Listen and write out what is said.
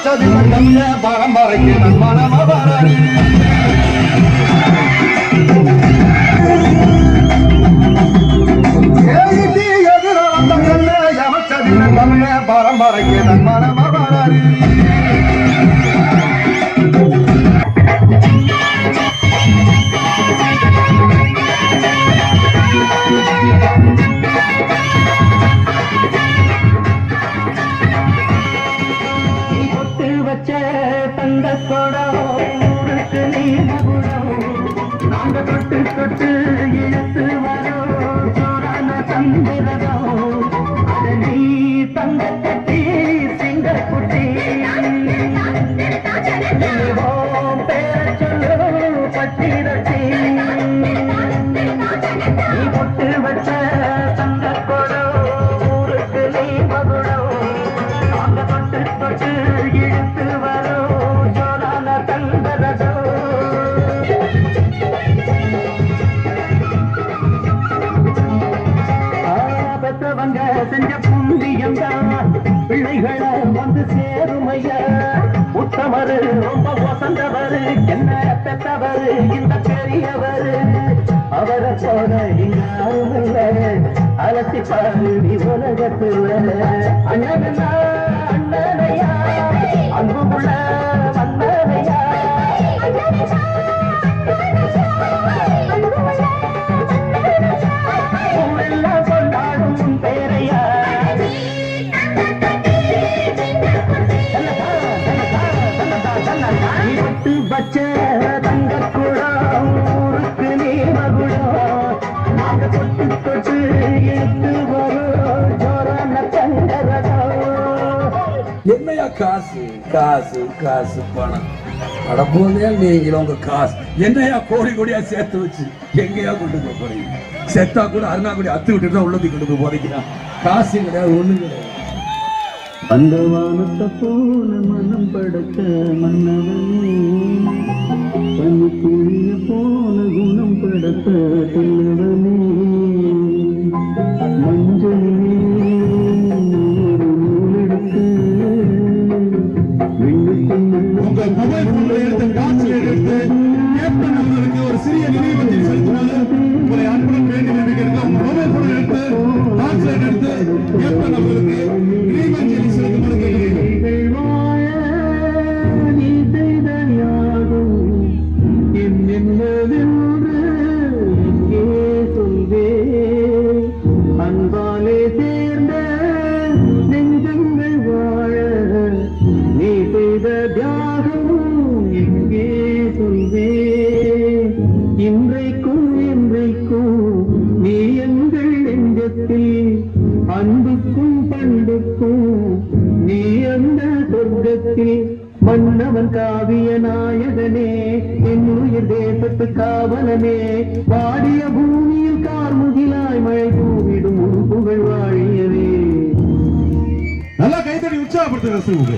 அமைச்சதின் தமிழ பரம்பரைக்கு நன் மனமவரே ஏகிட்டி எதிர வந்த தமிழ பரம்பரைக்கு நன் பொட்டு உத்தமரு ரொம்ப வசந்தவரு என்ன பெற்றவரு இந்த பெரியவரு? அவரை போல இங்க யாரும் இல்லை. அலசி பாரு நீ உலகத்துல. அண்ணனா அண்ணனையா? அன்பு நீ விட்டு வச்ச தங்க குடம் ஊருக்கு நீ மகுடம் நாங்க தொட்டு தொட்டு எடுத்து வரும் ஜோரான தங்கரதம் என்னையா காசு காசு காசு பணம்? அடப்போதே நீங்களும் உங்க காசு? என்னையா கோடி கோடியா சேர்த்து வச்சு எங்கேயா கொண்டு போக போறீங்க? செத்தா கூட அருணா கூட அத்து விட்டு தான் உள்ளது கொண்டு போய் போறீங்கன்னா காசு கிடையாது ஒண்ணு கிடையாது. அந்த வானத்தை போல மனம் படுத்த மன்னவனே உங்க மொபைல் போன்ல எடுத்த காட்சியை எடுத்து கேப்டன் அவர்களுக்கு ஒரு சிறிய நினைவஞ்சலி செலுத்தினாலும் உங்களை அன்புடன் வேண்டி நினைக்கிறது உங்க மொபைல் போன் எடுத்து காட்சியை எடுத்து சொர்க்கத்தில் அன்புக்கும் பண்புக்கும் நீ அந்த சொர்க்கத்தில் மன்னவன் காவிய நாயகனே என் உயிர் தேசத்து காவலனே. பாடிய பூமியில் கார்முகிலாய் மழை பூவிடும் உறுப்புகள் வாழியவே. நல்லா கைத்தடி உற்சாகப்படுத்துங்க